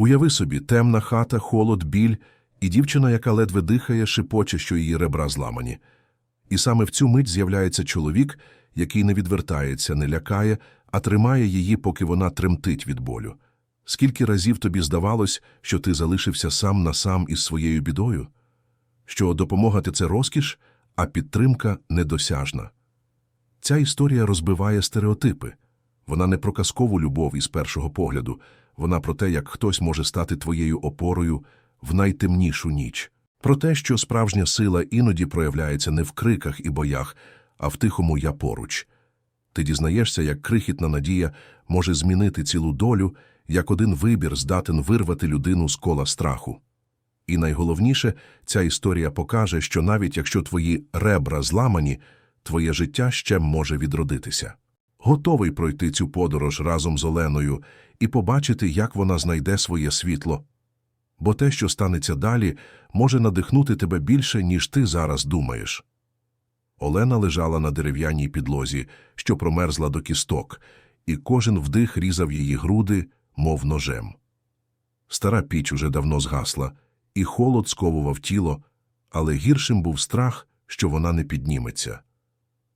Уяви собі, темна хата, холод, біль і дівчина, яка ледве дихає, шипоче, що її ребра зламані. І саме в цю мить з'являється чоловік, який не відвертається, не лякає, а тримає її, поки вона тремтить від болю. Скільки разів тобі здавалось, що ти залишився сам на сам із своєю бідою? Що допомога – це розкіш, а підтримка – недосяжна. Ця історія розбиває стереотипи. Вона не про казкову любов із першого погляду, вона про те, як хтось може стати твоєю опорою в найтемнішу ніч. Про те, що справжня сила іноді проявляється не в криках і боях, а в тихому «я поруч». Ти дізнаєшся, як крихітна надія може змінити цілу долю, як один вибір здатен вирвати людину з кола страху. І найголовніше, ця історія покаже, що навіть якщо твої ребра зламані, твоє життя ще може відродитися. Готовий пройти цю подорож разом з Оленою і побачити, як вона знайде своє світло. Бо те, що станеться далі, може надихнути тебе більше, ніж ти зараз думаєш. Олена лежала на дерев'яній підлозі, що промерзла до кісток, і кожен вдих різав її груди, мов ножем. Стара піч уже давно згасла, і холод сковував тіло, але гіршим був страх, що вона не підніметься.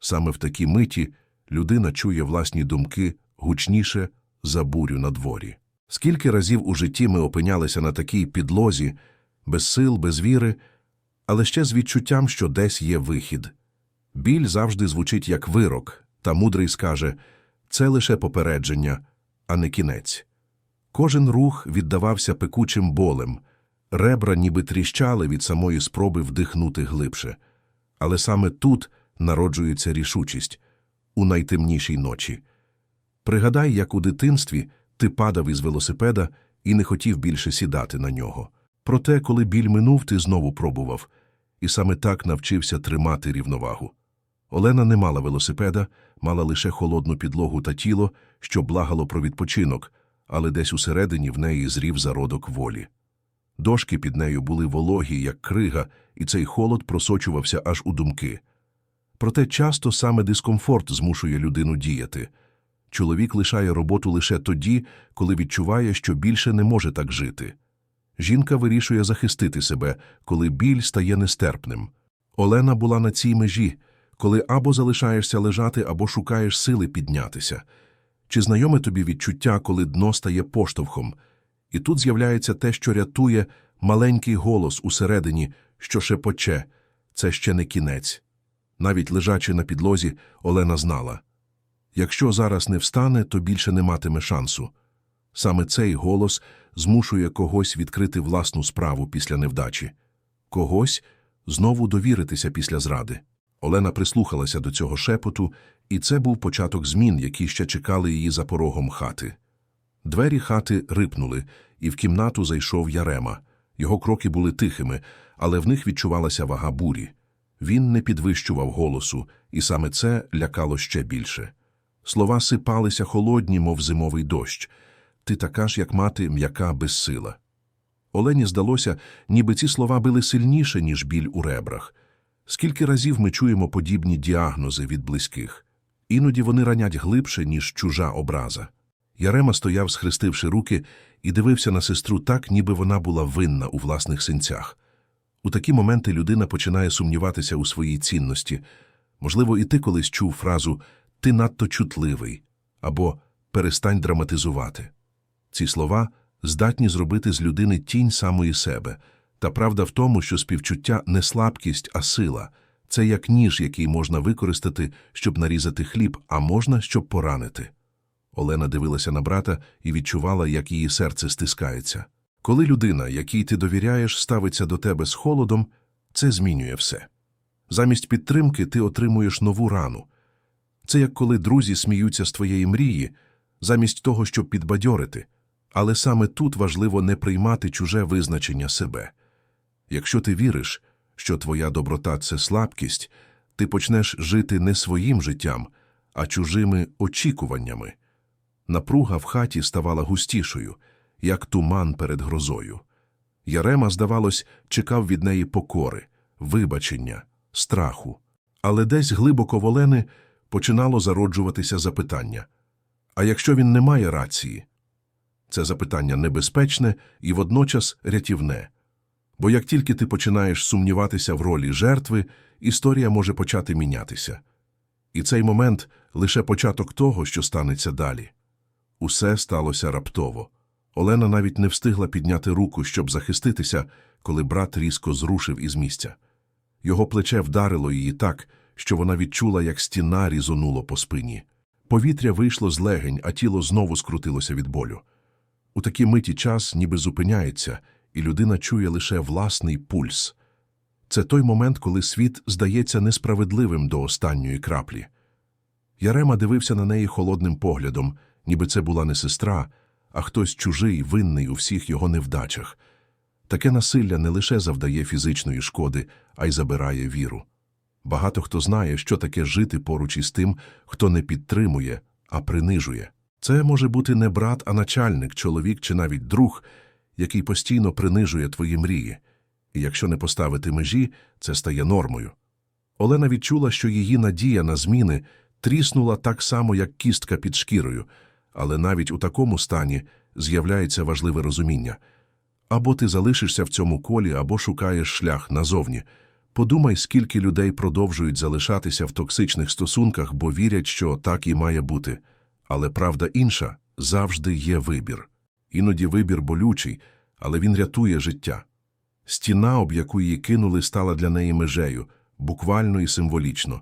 Саме в такій миті людина чує власні думки гучніше за бурю на дворі. Скільки разів у житті ми опинялися на такій підлозі, без сил, без віри, але ще з відчуттям, що десь є вихід. Біль завжди звучить як вирок, та мудрий скаже це лише попередження, а не кінець. Кожен рух віддавався пекучим болем, ребра ніби тріщали від самої спроби вдихнути глибше. Але саме тут народжується рішучість у найтемнішій ночі. Пригадай, як у дитинстві ти падав із велосипеда і не хотів більше сідати на нього. Проте, коли біль минув, ти знову пробував, і саме так навчився тримати рівновагу. Олена не мала велосипеда, мала лише холодну підлогу та тіло, що благало про відпочинок, але десь усередині в неї зрів зародок волі. Дошки під нею були вологі, як крига, і цей холод просочувався аж у думки. Проте часто саме дискомфорт змушує людину діяти. Чоловік лишає роботу лише тоді, коли відчуває, що більше не може так жити. Жінка вирішує захистити себе, коли біль стає нестерпним. Олена була на цій межі, коли або залишаєшся лежати, або шукаєш сили піднятися. Чи знайоме тобі відчуття, коли дно стає поштовхом? І тут з'являється те, що рятує маленький голос усередині, що шепоче – це ще не кінець. Навіть лежачи на підлозі, Олена знала – якщо зараз не встане, то більше не матиме шансу. Саме цей голос змушує когось відкрити власну справу після невдачі, когось знову довіритися після зради. Олена прислухалася до цього шепоту, і це був початок змін, які ще чекали її за порогом хати. Двері хати рипнули, і в кімнату зайшов Ярема. Його кроки були тихими, але в них відчувалася вага бурі. Він не підвищував голосу, і саме це лякало ще більше. Слова сипалися холодні, мов зимовий дощ. Ти така ж, як мати, м'яка безсила. Олені здалося, ніби ці слова били сильніше, ніж біль у ребрах. Скільки разів ми чуємо подібні діагнози від близьких? Іноді вони ранять глибше, ніж чужа образа. Ярема стояв, схрестивши руки, і дивився на сестру так, ніби вона була винна у власних синцях. У такі моменти людина починає сумніватися у своїй цінності. Можливо, і ти колись чув фразу «ти надто чутливий» або «перестань драматизувати». Ці слова здатні зробити з людини тінь самої себе. Та правда в тому, що співчуття не слабкість, а сила. Це як ніж, який можна використати, щоб нарізати хліб, а можна, щоб поранити. Олена дивилася на брата і відчувала, як її серце стискається. Коли людина, якій ти довіряєш, ставиться до тебе з холодом, це змінює все. Замість підтримки ти отримуєш нову рану. Це як коли друзі сміються з твоєї мрії, замість того, щоб підбадьорити. Але саме тут важливо не приймати чуже визначення себе. Якщо ти віриш, що твоя доброта це слабкість, ти почнеш жити не своїм життям, а чужими очікуваннями. Напруга в хаті ставала густішою, як туман перед грозою. Ярема, здавалось, чекав від неї покори, вибачення, страху. Але десь глибоко в Олени починало зароджуватися запитання. А якщо він не має рації? Це запитання небезпечне і водночас рятівне. Бо як тільки ти починаєш сумніватися в ролі жертви, історія може почати мінятися. І цей момент лише початок того, що станеться далі. Усе сталося раптово. Олена навіть не встигла підняти руку, щоб захиститися, коли брат різко зрушив із місця. Його плече вдарило її так, що вона відчула, як стіна різонуло по спині. Повітря вийшло з легень, а тіло знову скрутилося від болю. У такій миті час ніби зупиняється, і людина чує лише власний пульс. Це той момент, коли світ здається несправедливим до останньої краплі. Ярема дивився на неї холодним поглядом, ніби це була не сестра, а хтось чужий, винний у всіх його невдачах. Таке насилля не лише завдає фізичної шкоди, а й забирає віру. Багато хто знає, що таке жити поруч із тим, хто не підтримує, а принижує. Це може бути не брат, а начальник, чоловік чи навіть друг, який постійно принижує твої мрії. І якщо не поставити межі, це стає нормою. Олена відчула, що її надія на зміни тріснула так само, як кістка під шкірою, але навіть у такому стані з'являється важливе розуміння. Або ти залишишся в цьому колі, або шукаєш шлях назовні. Подумай, скільки людей продовжують залишатися в токсичних стосунках, бо вірять, що так і має бути. Але правда інша завжди є вибір. Іноді вибір болючий, але він рятує життя. Стіна, об яку її кинули, стала для неї межею, буквально і символічно.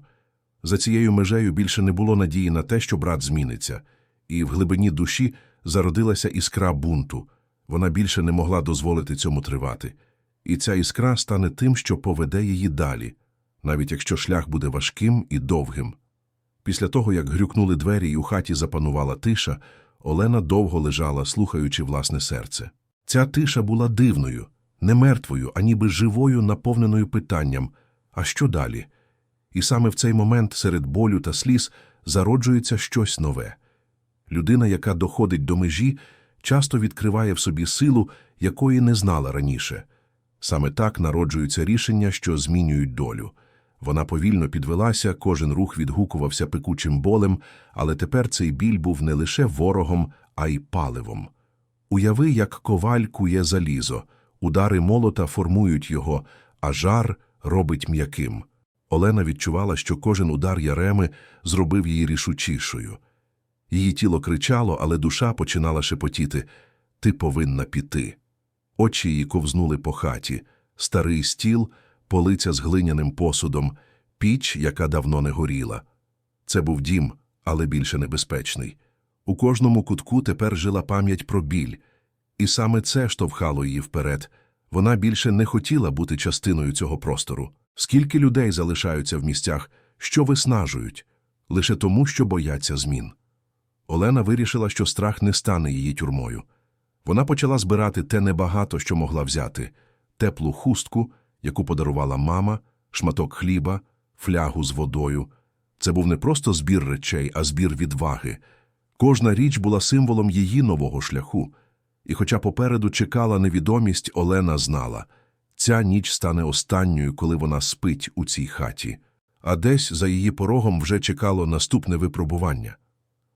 За цією межею більше не було надії на те, що брат зміниться, і в глибині душі зародилася іскра бунту. Вона більше не могла дозволити цьому тривати. І ця іскра стане тим, що поведе її далі, навіть якщо шлях буде важким і довгим. Після того, як грюкнули двері і у хаті запанувала тиша, Олена довго лежала, слухаючи власне серце. Ця тиша була дивною, не мертвою, а ніби живою, наповненою питанням «А що далі?» І саме в цей момент серед болю та сліз зароджується щось нове. Людина, яка доходить до межі, часто відкриває в собі силу, якої не знала раніше. Саме так народжуються рішення, що змінюють долю. Вона повільно підвелася, кожен рух відгукувався пекучим болем, але тепер цей біль був не лише ворогом, а й паливом. Уяви, як коваль кує залізо, удари молота формують його, а жар робить м'яким. Олена відчувала, що кожен удар Яреми зробив її рішучішою. Її тіло кричало, але душа починала шепотіти «Ти повинна піти». Очі її ковзнули по хаті, старий стіл, полиця з глиняним посудом, піч, яка давно не горіла. Це був дім, але більше небезпечний. У кожному кутку тепер жила пам'ять про біль, і саме це штовхало її вперед. Вона більше не хотіла бути частиною цього простору. Скільки людей залишаються в місцях, що виснажують, лише тому, що бояться змін. Олена вирішила, що страх не стане її тюрмою. Вона почала збирати те небагато, що могла взяти теплу хустку, яку подарувала мама, шматок хліба, флягу з водою. Це був не просто збір речей, а збір відваги. Кожна річ була символом її нового шляху. І хоча попереду чекала невідомість, Олена знала ця ніч стане останньою, коли вона спить у цій хаті. А десь за її порогом вже чекало наступне випробування.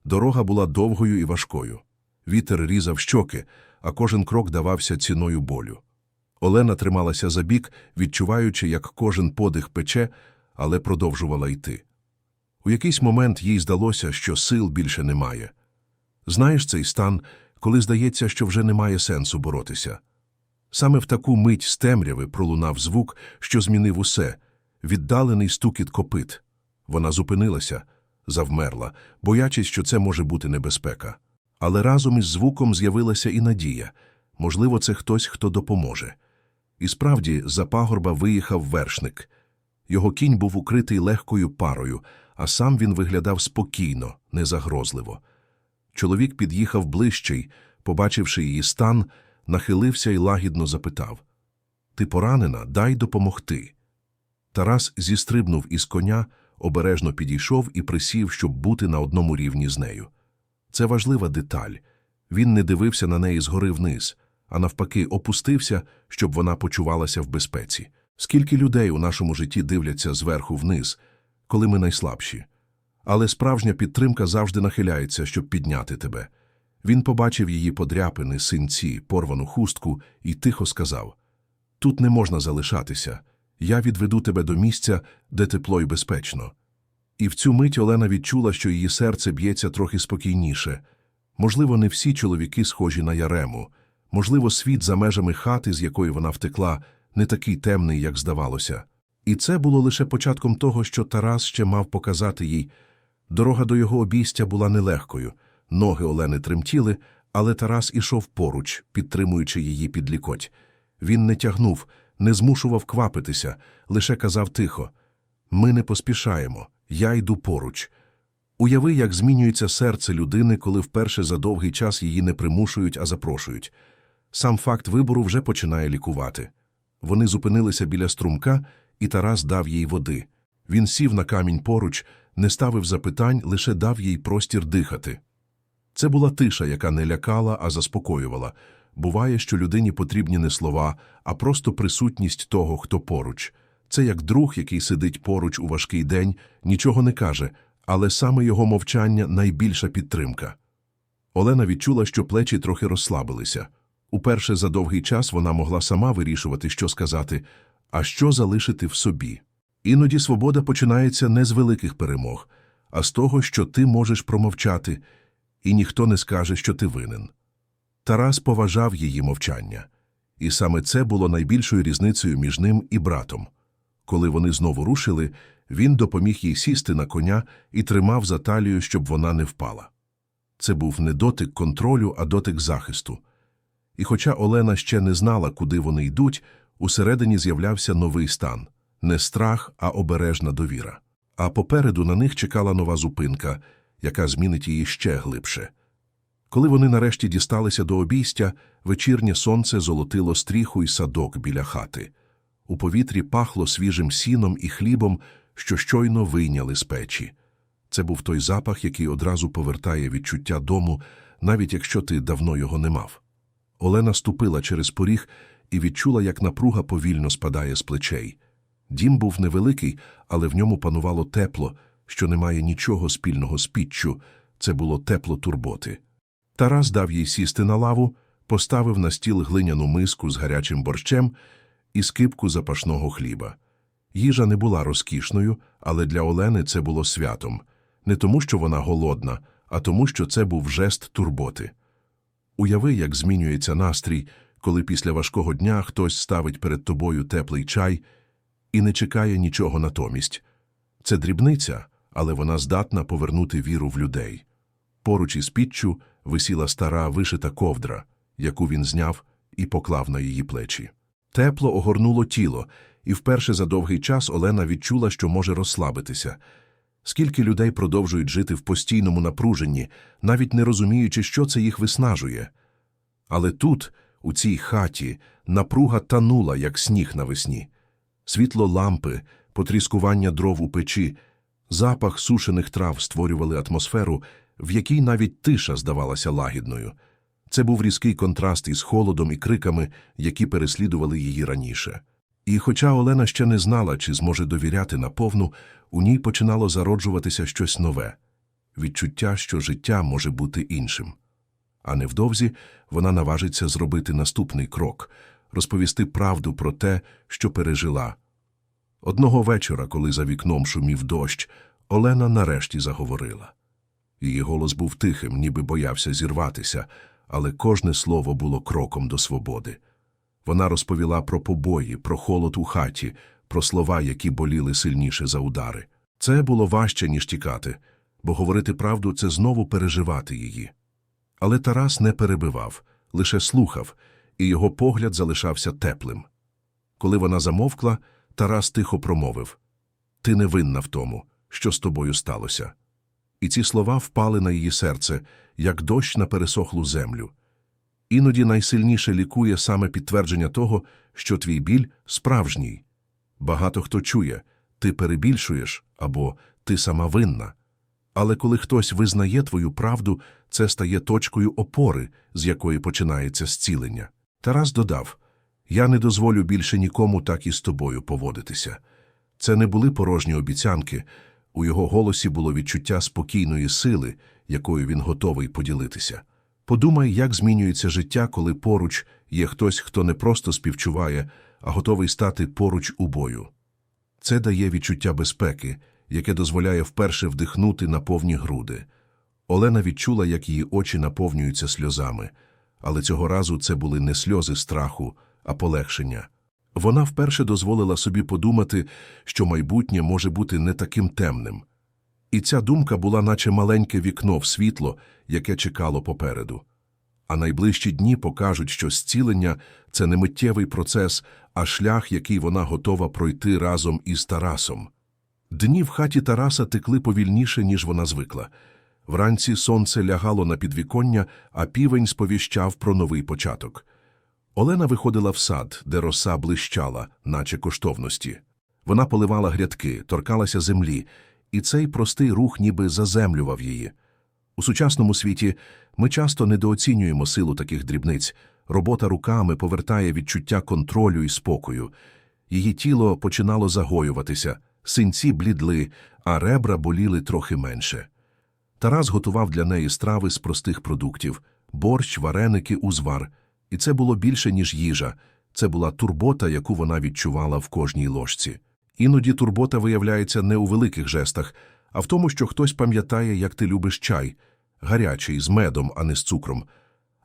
Дорога була довгою і важкою. Вітер різав щоки, а кожен крок давався ціною болю. Олена трималася за бік, відчуваючи, як кожен подих пече, але продовжувала йти. У якийсь момент їй здалося, що сил більше немає. Знаєш цей стан, коли здається, що вже немає сенсу боротися. Саме в таку мить з темряви пролунав звук, що змінив усе віддалений стукіт копит. Вона зупинилася, завмерла, боячись, що це може бути небезпека. Але разом із звуком з'явилася і надія можливо, це хтось, хто допоможе. І справді, за пагорба виїхав вершник. Його кінь був укритий легкою парою, а сам він виглядав спокійно, незагрозливо. Чоловік під'їхав ближче побачивши її стан, нахилився і лагідно запитав Ти поранена, дай допомогти. Тарас зістрибнув із коня, обережно підійшов і присів, щоб бути на одному рівні з нею. Це важлива деталь. Він не дивився на неї згори вниз, а навпаки, опустився, щоб вона почувалася в безпеці. Скільки людей у нашому житті дивляться зверху вниз, коли ми найслабші. Але справжня підтримка завжди нахиляється, щоб підняти тебе. Він побачив її подряпини, синці, порвану хустку і тихо сказав Тут не можна залишатися. Я відведу тебе до місця, де тепло і безпечно. І в цю мить Олена відчула, що її серце б'ється трохи спокійніше. Можливо, не всі чоловіки схожі на Ярему. Можливо, світ за межами хати, з якої вона втекла, не такий темний, як здавалося. І це було лише початком того, що Тарас ще мав показати їй. Дорога до його обійстя була нелегкою. Ноги Олени тремтіли, але Тарас ішов поруч, підтримуючи її під лікоть. Він не тягнув, не змушував квапитися, лише казав тихо Ми не поспішаємо, я йду поруч. Уяви, як змінюється серце людини, коли вперше за довгий час її не примушують, а запрошують. Сам факт вибору вже починає лікувати. Вони зупинилися біля струмка, і Тарас дав їй води. Він сів на камінь поруч, не ставив запитань, лише дав їй простір дихати. Це була тиша, яка не лякала, а заспокоювала. Буває, що людині потрібні не слова, а просто присутність того, хто поруч. Це як друг, який сидить поруч у важкий день, нічого не каже, але саме його мовчання найбільша підтримка. Олена відчула, що плечі трохи розслабилися. Уперше за довгий час вона могла сама вирішувати, що сказати, а що залишити в собі. Іноді свобода починається не з великих перемог, а з того, що ти можеш промовчати, і ніхто не скаже, що ти винен. Тарас поважав її мовчання, і саме це було найбільшою різницею між ним і братом. Коли вони знову рушили, він допоміг їй сісти на коня і тримав за талію, щоб вона не впала. Це був не дотик контролю, а дотик захисту. І хоча Олена ще не знала, куди вони йдуть, усередині з'являвся новий стан не страх, а обережна довіра. А попереду на них чекала нова зупинка, яка змінить її ще глибше. Коли вони нарешті дісталися до обійстя, вечірнє сонце золотило стріху й садок біля хати. У повітрі пахло свіжим сіном і хлібом, що щойно вийняли з печі. Це був той запах, який одразу повертає відчуття дому, навіть якщо ти давно його не мав. Олена ступила через поріг і відчула, як напруга повільно спадає з плечей. Дім був невеликий, але в ньому панувало тепло, що не має нічого спільного з піччю, це було тепло турботи. Тарас дав їй сісти на лаву, поставив на стіл глиняну миску з гарячим борщем і скипку запашного хліба. Їжа не була розкішною, але для Олени це було святом. Не тому, що вона голодна, а тому, що це був жест турботи. Уяви, як змінюється настрій, коли після важкого дня хтось ставить перед тобою теплий чай і не чекає нічого натомість. Це дрібниця, але вона здатна повернути віру в людей. Поруч із піччю висіла стара вишита ковдра, яку він зняв і поклав на її плечі. Тепло огорнуло тіло, і вперше за довгий час Олена відчула, що може розслабитися. Скільки людей продовжують жити в постійному напруженні, навіть не розуміючи, що це їх виснажує. Але тут, у цій хаті, напруга танула, як сніг навесні. Світло лампи, потріскування дров у печі, запах сушених трав створювали атмосферу, в якій навіть тиша здавалася лагідною. Це був різкий контраст із холодом і криками, які переслідували її раніше. І хоча Олена ще не знала, чи зможе довіряти наповну, у ній починало зароджуватися щось нове відчуття, що життя може бути іншим. А невдовзі вона наважиться зробити наступний крок розповісти правду про те, що пережила. Одного вечора, коли за вікном шумів дощ, Олена нарешті заговорила. Її голос був тихим, ніби боявся зірватися, але кожне слово було кроком до свободи. Вона розповіла про побої, про холод у хаті, про слова, які боліли сильніше за удари. Це було важче, ніж тікати, бо говорити правду це знову переживати її. Але Тарас не перебивав, лише слухав, і його погляд залишався теплим. Коли вона замовкла, Тарас тихо промовив Ти не винна в тому, що з тобою сталося. І ці слова впали на її серце, як дощ на пересохлу землю. Іноді найсильніше лікує саме підтвердження того, що твій біль справжній. Багато хто чує ти перебільшуєш або ти сама винна. Але коли хтось визнає твою правду, це стає точкою опори, з якої починається зцілення. Тарас додав Я не дозволю більше нікому так і з тобою поводитися. Це не були порожні обіцянки, у його голосі було відчуття спокійної сили, якою він готовий поділитися. Подумай, як змінюється життя, коли поруч є хтось, хто не просто співчуває, а готовий стати поруч у бою. Це дає відчуття безпеки, яке дозволяє вперше вдихнути на повні груди. Олена відчула, як її очі наповнюються сльозами, але цього разу це були не сльози страху, а полегшення. Вона вперше дозволила собі подумати, що майбутнє може бути не таким темним. І ця думка була наче маленьке вікно в світло, яке чекало попереду. А найближчі дні покажуть, що зцілення – це не миттєвий процес, а шлях, який вона готова пройти разом із Тарасом. Дні в хаті Тараса текли повільніше, ніж вона звикла. Вранці сонце лягало на підвіконня, а півень сповіщав про новий початок. Олена виходила в сад, де роса блищала, наче коштовності. Вона поливала грядки, торкалася землі, і цей простий рух ніби заземлював її. У сучасному світі ми часто недооцінюємо силу таких дрібниць. Робота руками повертає відчуття контролю і спокою. Її тіло починало загоюватися, синці блідли, а ребра боліли трохи менше. Тарас готував для неї страви з простих продуктів – борщ, вареники, узвар. І це було більше, ніж їжа. Це була турбота, яку вона відчувала в кожній ложці. Іноді турбота виявляється не у великих жестах, а в тому, що хтось пам'ятає, як ти любиш чай – гарячий, з медом, а не з цукром.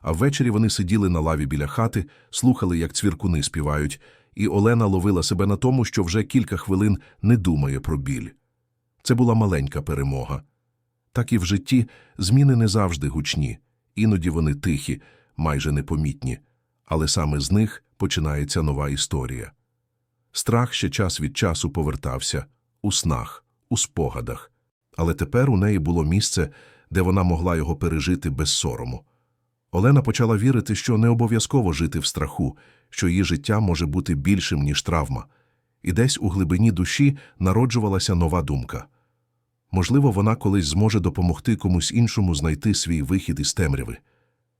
А ввечері вони сиділи на лаві біля хати, слухали, як цвіркуни співають, і Олена ловила себе на тому, що вже кілька хвилин не думає про біль. Це була маленька перемога. Так і в житті зміни не завжди гучні, іноді вони тихі, майже непомітні, але саме з них починається нова історія. Страх ще час від часу повертався у снах, у спогадах, але тепер у неї було місце, де вона могла його пережити без сорому. Олена почала вірити, що не обов'язково жити в страху, що її життя може бути більшим, ніж травма, і десь у глибині душі народжувалася нова думка. Можливо, вона колись зможе допомогти комусь іншому знайти свій вихід із темряви.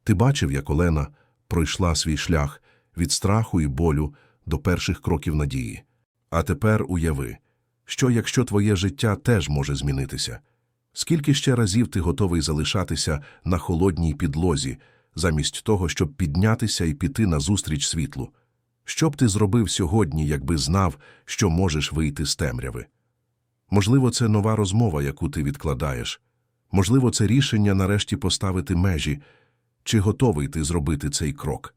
Ти бачив, як Олена пройшла свій шлях від страху і болю до перших кроків надії. А тепер уяви, що якщо твоє життя теж може змінитися? Скільки ще разів ти готовий залишатися на холодній підлозі, замість того, щоб піднятися і піти назустріч світлу? Що б ти зробив сьогодні, якби знав, що можеш вийти з темряви? Можливо, це нова розмова, яку ти відкладаєш. Можливо, це рішення нарешті поставити межі. Чи готовий ти зробити цей крок?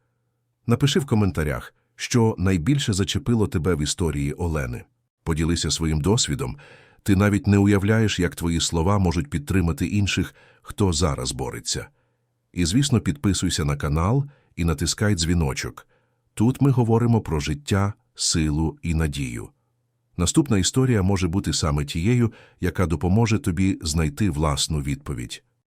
Напиши в коментарях, що найбільше зачепило тебе в історії Олени. Поділися своїм досвідом. Ти навіть не уявляєш, як твої слова можуть підтримати інших, хто зараз бореться. І, звісно, підписуйся на канал і натискай дзвіночок. Тут ми говоримо про життя, силу і надію. Наступна історія може бути саме тією, яка допоможе тобі знайти власну відповідь.